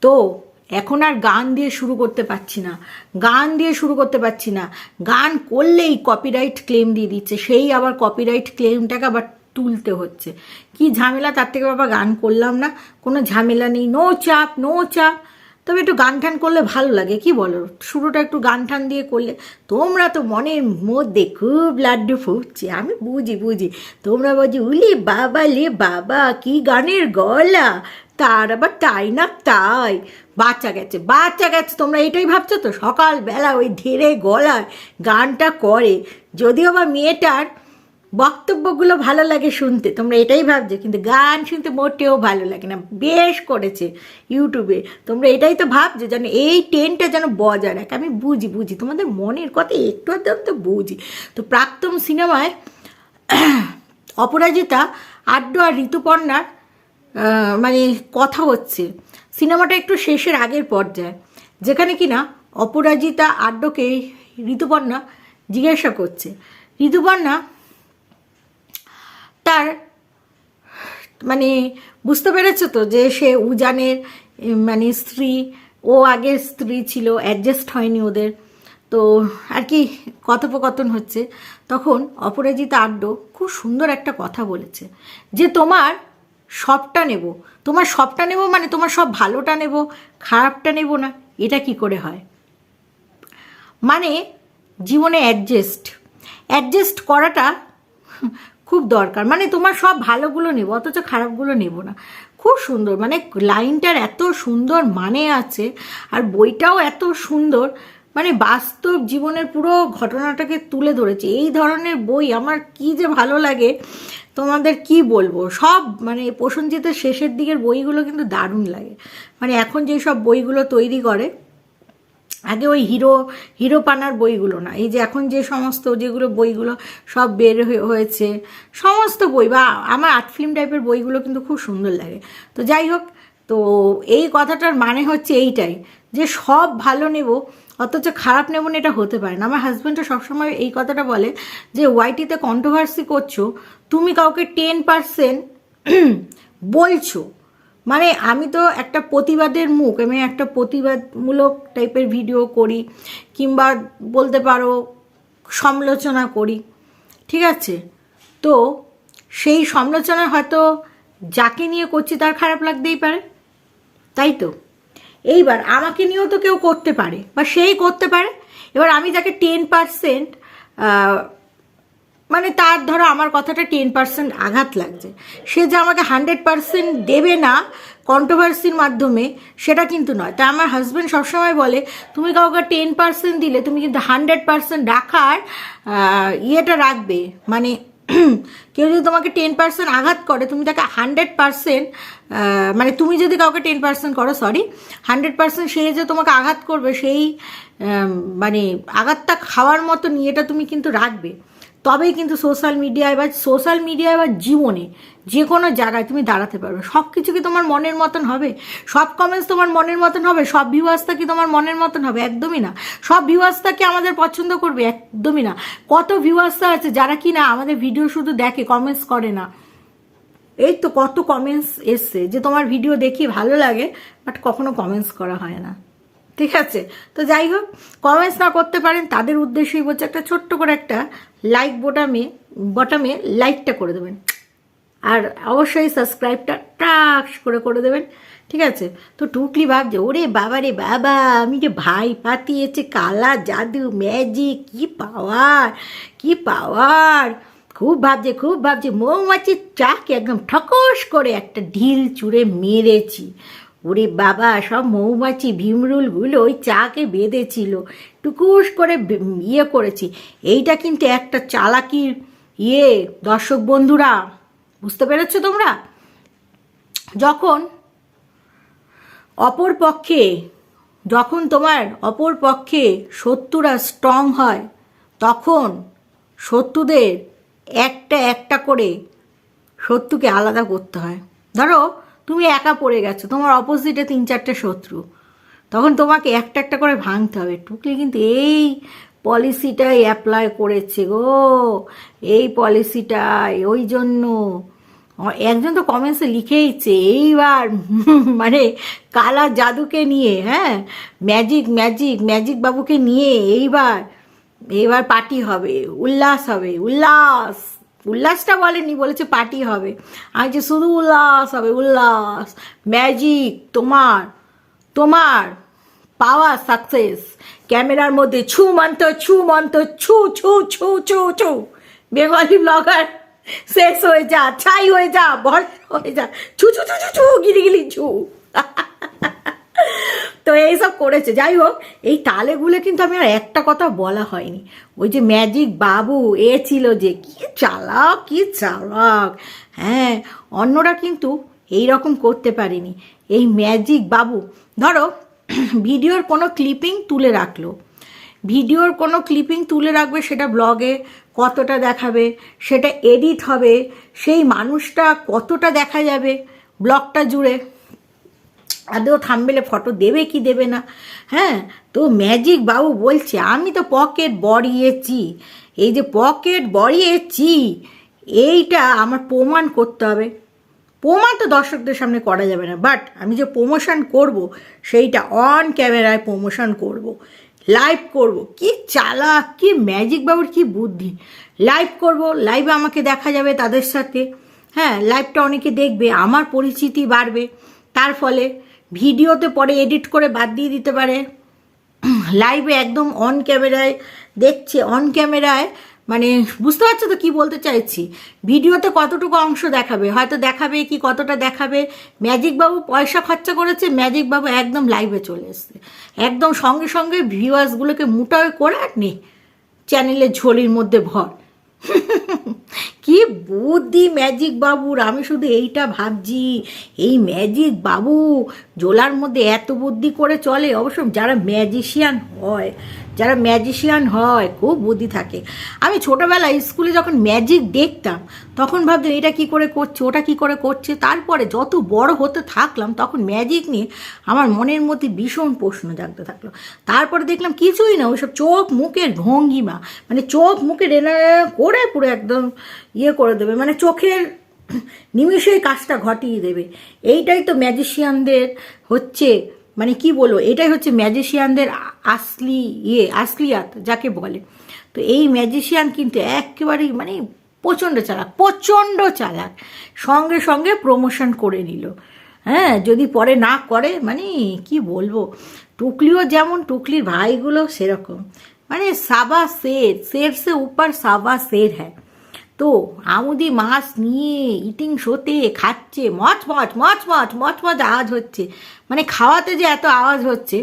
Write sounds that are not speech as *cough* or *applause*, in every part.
তো এখন আর গান দিয়ে শুরু করতে পারছি না। গান দিয়ে শুরু করতে পারছি না। গান করলেই কপিরাইট ক্লেম দিয়ে দিচ্ছে। সেই আবার কপিরাইট ক্লেমটাকে আবার তুলতে হচ্ছে। কি ঝামেলা? তার থেকে বাবা গান করলাম না। কোনো ঝামেলা নেই। নো চাপ নো চাপ। তবে একটু গান টান করলে ভালো লাগে। কি বলো? শুরুটা একটু গান টান দিয়ে করলে তোমরা তো মনের মধ্যে খুব লাড্ডু ফুটছে। আমি বুঝি বুঝি। তোমরা বলছি, উলি বাবা লে বাবা, কি গানের গলা? তার, আবার তাই না তাই? বাচ্চা গেছে বাচ্চা গেছে, তোমরা এটাই ভাবছ তো? সকালবেলা ওই ধীরে গলায় গানটা করে। যদিও বা মেয়েটার বক্তব্যগুলো ভালো লাগে শুনতে, তোমরা এটাই ভাবছ, কিন্তু গান শুনতে মোটেও ভালো লাগে না। বেশ করেছে ইউটিউবে। তোমরা এটাই তো ভাবছ, যেন এই টেনটা যেন বজায় রাখে। আমি বুঝি বুঝি, তোমাদের মনের কথা একটু আধটু তো বুঝি। তো প্রাক্তন সিনেমায় অপরাজিতা, আড্ড আর ঋতুপর্ণার মানে কথা হচ্ছে। সিনেমাটা একটু শেষের আগের পর্যায়ে, যেখানে কিনা অপরাজিতা আড্ডকে ঋতুপর্ণা জিজ্ঞাসা করছে। ঋতুপর্ণা তার মানে বুঝতে পেরেছ তো যে সে উজানের মানে স্ত্রী, ও আগের স্ত্রী ছিল অ্যাডজাস্ট হয়নি ওদের। তো আর কি কথোপকথন হচ্ছে। তখন অপরাজিতা আড্ড খুব সুন্দর একটা কথা বলেছে যে তোমার সবটা নেব। তোমার সবটা নেব মানে তোমার সব ভালোটা নেব, খারাপটা নেব না, এটা কি করে হয়? মানে জীবনে অ্যাডজাস্ট অ্যাডজাস্ট করাটা খুব দরকার। মানে তোমার সব ভালোগুলো নেব, অথচ খারাপগুলো নেব না। খুব সুন্দর মানে লাইনটার এত সুন্দর মানে আছে, আর বইটাও এত সুন্দর মানে বাস্তব জীবনের পুরো ঘটনাটাকে তুলে ধরেছে। এই ধরনের বই আমার কি যে ভালো লাগে, তোমাদের কি বলব? সব মানে প্রসঞ্জিতের শেষের দিকের বইগুলো কিন্তু দারুণ লাগে। মানে এখন যেসব সব বইগুলো তৈরি করে, আগে ওই হিরো হিরো পানার বইগুলো না, এই যে এখন যে সমস্ত যেগুলো বইগুলো সব বের হয়ে- হয়েছে, সমস্ত বই বা আমার আর্ট ফিল্ম টাইপের বইগুলো কিন্তু খুব সুন্দর লাগে। তো যাই হোক, তো এই কথাটার মানে হচ্ছে এইটাই, যে সব ভালো নেব অথচ খারাপ নেব না এটা হতে পারে না। আমার হাজব্যান্ডটা সবসময় এই কথাটা বলে যে ওয়াইটিতে কন্ট্রোভার্সি করছ, তুমি কাউকে টেন পার্সেন্ট *clears throat* বলছো। মানে আমি তো একটা প্রতিবাদের মুখ, আমি একটা প্রতিবাদমূলক টাইপের ভিডিও করি, কিংবা বলতে পারো, সমালোচনা করি। ঠিক আছে? তো সেই সমালোচনা হয়তো যাকে নিয়ে করছি তার খারাপ লাগতেই পারে। তাই তো? এইবার আমাকে নিয়েও তো কেউ করতে পারে, বা সেই করতে পারে। এবার আমি যাকে টেন পার্সেন্ট মানে তার ধরো আমার কথাটা টেন পার্সেন্ট আঘাত লাগছে। সে যে আমাকে হান্ড্রেড পার্সেন্ট দেবে না কন্ট্রোভার্সির মাধ্যমে, সেটা কিন্তু নয়। তা আমার হাজব্যান্ড সবসময় বলে, তুমি কাউকে টেন পার্সেন্ট দিলে, তুমি কিন্তু হান্ড্রেড পার্সেন্ট রাখার ইয়েটা রাখবে। মানে কেউ যদি তোমাকে টেন পার্সেন্ট আঘাত করে, তুমি তাকে হান্ড্রেড পার্সেন্ট মানে তুমি যদি কাউকে টেন পার্সেন্ট করো সরি হান্ড্রেড পার্সেন্ট সে যে তোমাকে আঘাত করবে, সেই মানে আঘাতটা খাওয়ার মতো নিয়েটা তুমি কিন্তু রাখবে। তবেই কিন্তু সোশ্যাল মিডিয়ায় বা সোশ্যাল মিডিয়ায় বা জীবনে যে কোনো জায়গায় তুমি দাঁড়াতে পারবে। সব কিছু কি তোমার মনের মতন হবে? সব কমেন্টস তোমার মনের মতন হবে? সব ভিউয়ার্সটা কি তোমার মনের মতন হবে? একদমই না। সব ভিউয়ার্সটা কি আমাদের পছন্দ করবে? একদমই না। কত ভিউয়ার্সটা আছে যারা কি না আমাদের ভিডিও শুধু দেখে কমেন্টস করে না। এই তো কত কমেন্টস এসছে। যে তোমার ভিডিও দেখি ভালো লাগে বাট কখনো কমেন্টস করা হয় না। ঠিক আছে? তো যাই হোক কমেন্টস না করতে পারেন, তাদের উদ্দেশ্যেই বলছে একটা ছোট্ট করে একটা লাইক বোটামে বটামে লাইকটা করে দেবেন। আর অবশ্যই সাবস্ক্রাইবটা টাক্স করে করে দেবেন। ঠিক আছে? তো টুকলি ভাবছে, ওরে বাবা রে বাবা, আমি যে ভাই পাতিয়েছে কালা জাদু ম্যাজিক কি পাওয়ার কি পাওয়ার খুব ভাবছে খুব ভাবছে, মৌমাছির চাকে একদম ঠকস করে একটা ঢিল চুড়ে মেরেছি। ওরে বাবা, সব মৌমাছি ভীমরুলগুলো ওই চাকে বেঁধেছিল। টুকুস করে ইয়ে করেছি। এইটা কিন্তু একটা চালাকির ইয়ে দর্শক বন্ধুরা। বুঝতে পেরেছ তোমরা? যখন অপর পক্ষে, যখন তোমার অপর পক্ষে শত্রুরা স্ট্রং হয়, তখন শত্রুদের একটা একটা করে শত্রুকে আলাদা করতে হয়। ধরো তুমি একা পড়ে গেছো, তোমার অপোজিটে তিন চারটে শত্রু। তখন তোমাকে একটা একটা করে ভাঙতে হবে। টুকলি কিন্তু এই পলিসিটাই অ্যাপ্লাই করেছে গো। এই পলিসিটাই ওই জন্য। একজন তো কমেন্টসে লিখেইছে, এইবার *laughs* মানে কালা জাদুকে নিয়ে হ্যাঁ ম্যাজিক ম্যাজিক ম্যাজিক বাবুকে নিয়ে এইবার এইবার পার্টি হবে, উল্লাস হবে, উল্লাস! উল্লাসটা বলেনি বলেছে পার্টি হবে। আমি যে শুধু উল্লাস হবে, উল্লাস। ম্যাজিক তোমার তোমার পাওয়া সাকসেস ক্যামেরার মধ্যে ছু মন্ত ছু মন্ত ছু ছু ছু ছু ছু। বেঙ্গলি ব্লগার শেষ হয়ে যা, ছাই হয়ে যা বল হয়ে যা। ছু ছু ছু ছু ছু গিলি গিলি ছু। *laughs* তো এইসব করেছে। যাই হোক, এই তালেগুলো কিন্তু আমি আর একটা কথা বলা হয়নি। ওই যে ম্যাজিক বাবু, এ ছিল যে কি চালাক কি চালাক। হ্যাঁ অন্যরা কিন্তু এই রকম করতে পারেনি। এই ম্যাজিক বাবু, ধরো, *clears throat* ভিডিওর কোনো ক্লিপিং তুলে রাখল। ভিডিওর কোনো ক্লিপিং তুলে রাখবে, সেটা ব্লগে কতটা দেখাবে, সেটা এডিট হবে, সেই মানুষটা কতটা দেখা যাবে ব্লগটা জুড়ে। আদৌ থামবেলে ফটো দেবে কি দেবে না? হ্যাঁ তো ম্যাজিক বাবু বলছে, আমি তো পকেট বড়িয়েছি। এই যে পকেট বড়িয়েছি, এইটা আমার প্রমাণ করতে হবে। প্রমাণ তো দর্শকদের সামনে করা যাবে না বাট আমি যে প্রমোশন করব, সেইটা অন ক্যামেরায় প্রমোশন করব লাইভ করব। কি চালাক, কি ম্যাজিক বাবুর কি বুদ্ধি। লাইভ করব লাইভে আমাকে দেখা যাবে তাদের সাথে। হ্যাঁ লাইভটা অনেকে দেখবে, আমার পরিচিতি বাড়বে। তার ফলে ভিডিওতে পরে এডিট করে বাদ দিয়ে দিতে পারে। লাইভে একদম অন ক্যামেরায় দেখছে অন ক্যামেরায় মানে বুঝতে পারছ তো কি বলতে চাইছি? ভিডিওতে কতটুকু অংশ দেখাবে? হয়তো দেখাবে কি, কতটা দেখাবে? ম্যাজিক বাবু পয়সা খরচা করেছে ম্যাজিক বাবু একদম লাইভে চলে এসছে। একদম সঙ্গে সঙ্গে ভিউয়ার্সগুলোকে মোটাও করে নে চ্যানেলের ঝোলির মধ্যে ভর। *laughs* কি বুদ্ধি ম্যাজিক বাবুর আমি শুধু এইটা ভাবছি। এই ম্যাজিক বাবু, জোলার মধ্যে এত বুদ্ধি করে চলে। অবশ্য যারা ম্যাজিশিয়ান হয় যারা ম্যাজিশিয়ান হয়, খুব বুদ্ধি থাকে। আমি ছোটোবেলায় স্কুলে যখন ম্যাজিক দেখতাম, তখন ভাবতাম, এটা কি করে করছে, ওটা কি করে করছে? তারপরে যত বড় হতে থাকলাম, তখন ম্যাজিক নিয়ে আমার মনের মধ্যে ভীষণ প্রশ্ন জাগতে থাকল। তারপরে দেখলাম, কিছুই না, ওইসব চোখ মুখের ভঙ্গিমা মানে চোখ মুখের এনে করে পুরো একদম ইয়ে করে দেবে মানে চোখের নিমিষেই কাজটা ঘটিয়ে দেবে। এইটাই তো ম্যাজিশিয়ানদের হচ্ছে মানে কি বলব, এটাই হচ্ছে ম্যাজিশিয়ানদের আসলি ইয়ে আসলিয়াত, যাকে বলে। তো এই ম্যাজিশিয়ান কিন্তু একেবারেই মানে প্রচণ্ড চালাক প্রচণ্ড চালাক। সঙ্গে সঙ্গে প্রমোশন করে নিল। হ্যাঁ যদি পরে না করে মানে কি বলব, টুকলিও যেমন টুকলির ভাইগুলো সেরকম। মানে সাবা শের শের সে উপর সাবা শের হ্যাঁ। তো আমুদি মাছ নিয়ে ইটিং শোতে খাচ্ছে, মচ মচ মচ মচ মচ মচ আওয়াজ হচ্ছে। মানে খাওয়াতে যে এত আওয়াজ হচ্ছে,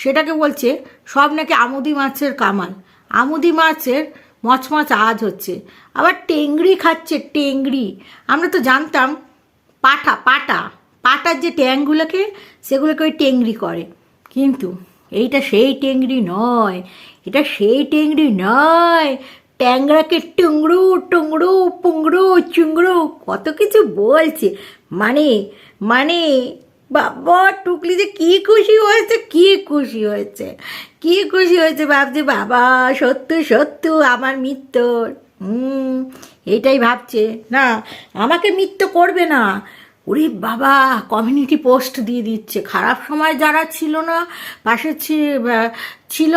সেটাকে বলছে সব নাকি আমুদি মাছের কামাল। আমুদি মাছের মচমচ আওয়াজ হচ্ছে। আবার টেংরি খাচ্ছে টেংরি আমরা তো জানতাম পাটা পাটা। পাটার যে ট্যাংগুলোকে, সেগুলোকে ওই টেংরি করে। কিন্তু এইটা সেই টেংরি নয়, এটা সেই টেংরি নয়। ট্যাংরাকে টুংরু টুংরু, পুংরু, চুংরু? কত কিছু বলছে। মানে মানে বাবা, টুকলি যে কি খুশি হয়েছে, কি খুশি হয়েছে। কি খুশি হয়েছে ভাবছে, বাবা, সত্যি সত্যি, আমার মৃত্যুর হুম, এটাই ভাবছে। না, আমাকে মৃত্যু করবে না। ওরে বাবা কমিউনিটি পোস্ট দিয়ে দিচ্ছে। খারাপ সময় যারা ছিল না, পাশে ছিল,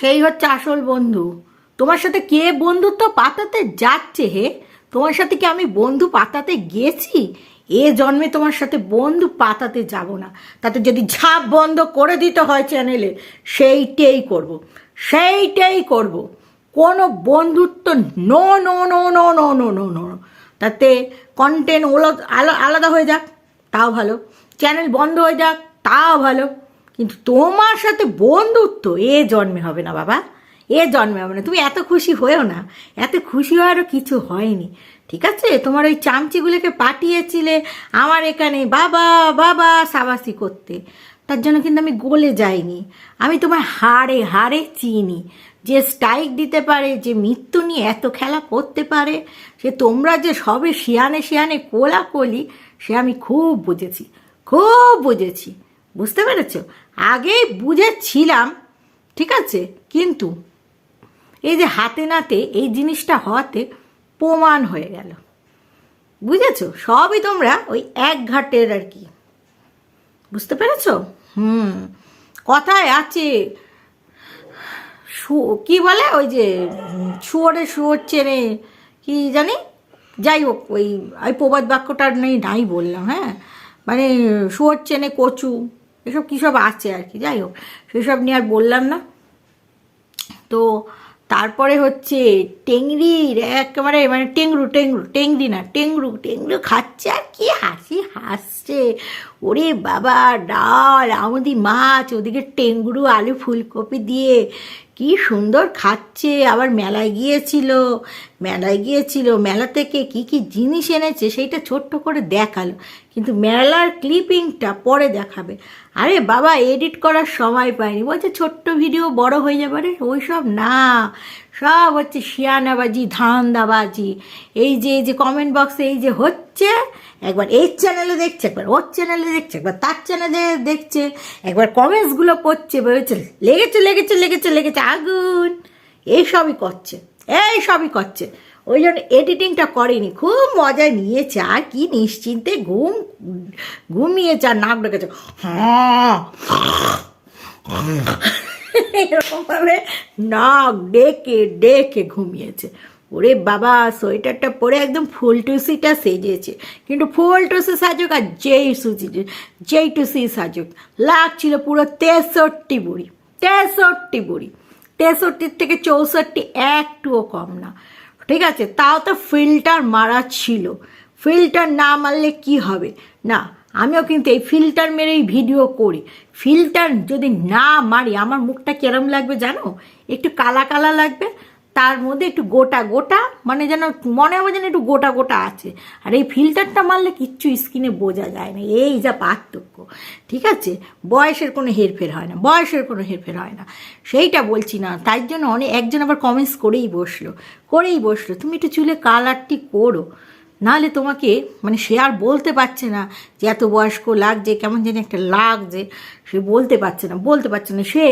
সেই হচ্ছে আসল বন্ধু। তোমার সাথে কে বন্ধুত্ব পাতাতে যাচ্ছে হে? তোমার সাথে কি আমি বন্ধু পাতাতে গেছি? এ জন্মে তোমার সাথে বন্ধু পাতাতে যাব না। তাতে যদি ঝাঁপ বন্ধ করে দিতে হয় চ্যানেলে, সেইটাই করব। সেইটাই করব। কোনো বন্ধুত্ব no no no no no no no no তাতে কন্টেন্ট আলাদা হয়ে যাক, তাও ভালো। চ্যানেল বন্ধ হয়ে যাক, তাও ভালো। কিন্তু তোমার সাথে বন্ধুত্ব এ জন্মে হবে না বাবা। এ জন্মে হবে না। তুমি এত খুশি হয়েও না। এত খুশি হওয়ারও কিছু হয়নি। ঠিক আছে? তোমার ওই চামচিগুলোকে পাঠিয়েছিলে আমার এখানে। বাবা বাবা, সাবাসি করতে। তার জন্য কিন্তু আমি গলে যাইনি। আমি তোমার হাড়ে হাড়ে চিনি। যে স্ট্রাইক দিতে পারে, যে মৃত্যু নিয়ে এত খেলা করতে পারে, সে তোমরা যে সবে শিয়ানে শিয়ানে কোলাকলি, সে আমি খুব বুঝেছি। খুব বুঝেছি। বুঝতে পেরেছ? আগেই বুঝেছিলাম। ঠিক আছে? কিন্তু এই যে হাতে নাতে এই জিনিসটা হওয়াতে প্রমাণ হয়ে গেল। বুঝেছ? সবই তোমরা ওই এক ঘাটের আর কি। বুঝতে পেরেছ? হুম। কথায় আছে কি বলে? ওই যে শুয়োরে শুয়োর চেনে, কি জানি? যাই হোক, ওই ওই প্রবাদ বাক্যটা নেই, নাই বললাম হ্যাঁ? মানে শুয়োর চেনে কচু, এসব কী সব আছে আর কি? যাই হোক, সেসব নিয়ে আর বললাম না। তো তারপরে হচ্ছে টেংরির একেবারে মানে টেংরু টেংরু, টেংরি না, টেংরু টেংরু খাচ্ছে আর কি হাসি হাসছে। ওরে বাবা, ডাল, আমদি মাছ, ওদিকে টেংরু, আলু, ফুলকপি দিয়ে কি সুন্দর খাচ্ছে, আবার মেলায় গিয়েছিল মেলায় গিয়েছিল, মেলা থেকে কি কি জিনিস এনেছে সেইটা ছোট্ট করে দেখাল, কিন্তু মেলার ক্লিপিংটা পরে দেখাবে। আরে বাবা এডিট করার সময় পাইনি, বলছে ছোট্ট ভিডিও বড় হয়ে যাবে রে ওই সব না, সব হচ্ছে শিয়ানাবাজি, ধান্দাবাজি, এই যে এই যে কমেন্ট বক্সে এই যে হচ্ছে একবার এই চ্যানেলে দেখছে, একবার ওর চ্যানেলে দেখছে, একবার তার চ্যানেলে দেখছে, একবার কমেন্টসগুলো করছে বলছে লেগেছে লেগেছে লেগেছে লেগেছে, আগুন। এই সবই করছে, এই সবই করছে। ওই জন্য এডিটিংটা করেনি, খুব মজা নিয়েছে, আর কি নিশ্চিন্তে ঘুম, ঘুমিয়েছে আর নাক ডেকেছে। হ্যাঁ। এরকমভাবে নাক ডেকে ডেকে ঘুমিয়েছে। ওরে বাবা, সোয়েটারটা পরে একদম ফুল টুসিটা সেজেছে। কিন্তু ফুল টুসি সাজুক আর যেই সুজি, যেই টুসি সাজুক, লাগছিল পুরো তেষট্টি বুড়ি তেষট্টি বুড়ি। তেষট্টির থেকে চৌষট্টি একটুও কম না। ঠিক আছে, তাও তো ফিল্টার মারা ছিল। ফিল্টার না মারলে কি হবে? না, আমিও কিন্তু এই ফিল্টার মেরেই ভিডিও করি। ফিল্টার যদি না মারি, আমার মুখটা কেরম লাগবে জানো? একটু কালা কালা লাগবে তার মধ্যে একটু গোটা গোটা মানে যেন মনে হবে যেন একটু গোটা গোটা আছে। আর এই ফিল্টারটা মারলে কিচ্ছু স্কিনে বোঝা যায় না, এই যা পার্থক্য। ঠিক আছে? বয়সের কোনো হেরফের হয় না, বয়সের কোনো হেরফের হয় না। সেইটা বলছি না, তাই জন্য অনেক, একজন আবার কমেন্টস করেই বসল করেই বসল, তুমি একটু চুলে কালারটি করো, নাহলে তোমাকে মানে সে আর বলতে পারছে না যে এত বয়স্ক লাগছে, কেমন যেন একটা লাগছে, সে বলতে পারছে না, বলতে পারছে না। সে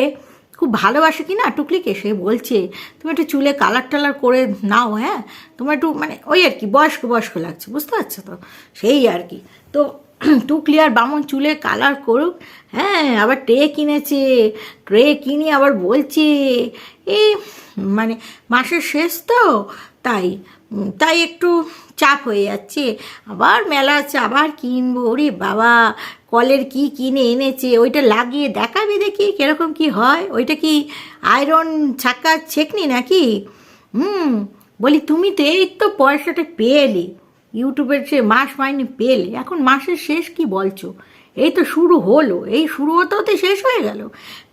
খুব ভালোবাসে কি না টুকলিকে সে বলছে, তুমি একটু চুলে কালার টালার করে নাও হ্যাঁ? তোমার একটু মানে ওই আর কি, বয়স্ক বয়স্ক লাগছে, বুঝতে পারছ তো? সেই আর কি। তো *clears throat* টুকলি আর বামন চুলে কালার করুক হ্যাঁ আবার ট্রে কিনেছে, ট্রে কিনে আবার বলছে এই মানে মাসের শেষ তো, তাই তাই একটু চাপ হয়ে যাচ্ছে। আবার মেলা আছে, আবার কিনবো। ওরে বাবা, কলের কি কিনে এনেছে? ওইটা লাগিয়ে দেখাবে দেখি, কীরকম কি হয়। ওইটা কি আয়রন ছাক্কা ছেকনি নাকি? হুম, বলি তুমি তো এই তো পয়সাটা পেয়েলি ইউটিউবের সে মাস মাইনে পেলে। এখন মাসের শেষ কি বলছো? এই তো শুরু হলো, এই শুরু হতে হতে শেষ হয়ে গেল।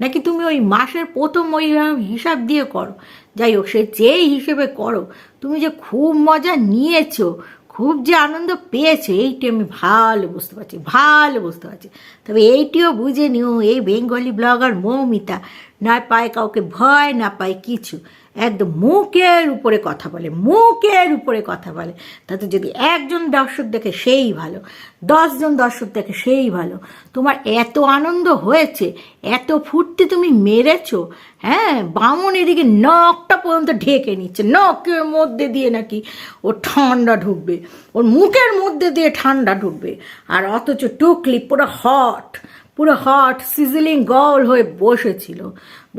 নাকি তুমি ওই মাসের প্রথম ওই হিসাব দিয়ে করো? যাই হোক, সে যেই হিসেবে করো, তুমি যে খুব মজা নিয়েছো, খুব যে আনন্দ পেয়েছে, এইটি আমি ভালো বুঝতে পারছি, ভালো বুঝতে পারছি। তবে এইটিও বুঝে নিও, এই বেঙ্গলি ব্লগার মৌমিতা না পায় কাউকে ভয়, না পায় কিছু। একদম মুখের উপরে কথা বলে, মুখের উপরে কথা বলে। তাতে যদি একজন দর্শক দেখে সেই ভালো, দশজন দর্শক দেখে সেই ভালো, তোমার এত আনন্দ হয়েছে, এত ফুর্তি তুমি মেরেছো হ্যাঁ? বামন এদিকে নখটা পর্যন্ত ঢেকে নিচ্ছে, নখের মধ্যে দিয়ে নাকি ও ঠান্ডা ঢুকবে, ওর মুখের মধ্যে দিয়ে ঠান্ডা ঢুকবে, আর অথচ টুকলি পুরো হট। পুরো হট সিজলিং গল হয়ে বসেছিল।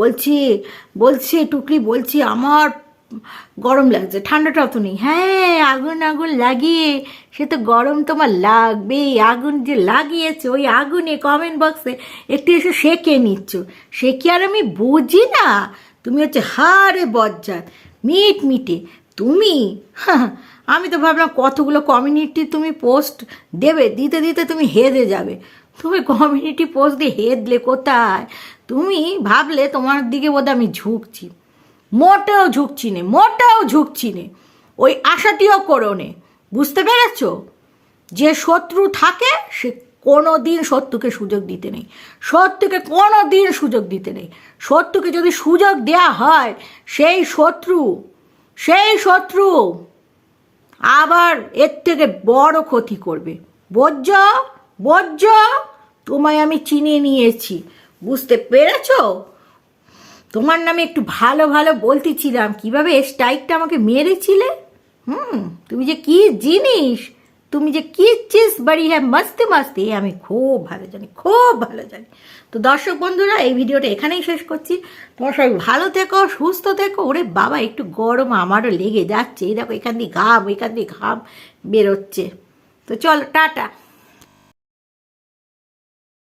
বলছি বলছি টুকলি বলছি, আমার গরম লাগছে, ঠান্ডাটা অত নেই। হ্যাঁ আগুন আগুন লাগিয়ে, সে তো গরম তোমার লাগবেই, আগুন যে লাগিয়েছে, ওই আগুনে কমেন্ট বক্সে একটু এসে সেকে নিচ্ছ। সে কি আর আমি বুঝি না? তুমি হচ্ছে হারে বজ্জাত, মিট মিটে। তুমি? আমি তো ভাবলাম কতগুলো কমিউনিটি তুমি পোস্ট দেবে, দিতে দিতে তুমি হেদে যাবে। তুমি কমিউনিটি পোস্ট দিয়ে হেদলে কোথায়? তুমি ভাবলে তোমার দিকে বোধহয় আমি ঝুঁকছি। মোটেও ঝুঁকছি নে, মোটেও ঝুঁকছি নে। ওই আশাটিও করো নে। বুঝতে পেরেছ? যে শত্রু থাকে, সে কোনো দিন শত্রুকে সুযোগ দিতে নেই। শত্রুকে কোনো দিন সুযোগ দিতে নেই। শত্রুকে যদি সুযোগ দেয়া হয়, সেই শত্রু সেই শত্রু আবার এর থেকে বড় ক্ষতি করবে। বজ্জ বজ্জ তোমায় আমি চিনে নিয়েছি। বুঝতে পেরেছ? তোমার নামে একটু ভালো ভালো বলতেছিলাম। কীভাবে স্ট্রাইকটা আমাকে মেরেছিলে? হুম, তুমি যে কি জিনিস? তুমি যে কি চিজ বাড়ি? হ্যাঁ মস্তি মস্তি। আমি খুব ভালো জানি, খুব ভালো জানি। তো দর্শক বন্ধুরা, এই ভিডিওটা এখানেই শেষ করছি। তোমার সবাই ভালো থেকো, সুস্থ থেকো। ওরে বাবা, একটু গরম আমারও লেগে যাচ্ছে। এই দেখো, এখান দিয়ে ঘাম, এখান দিয়ে ঘাম বেরোচ্ছে। তো চলো, টাটা।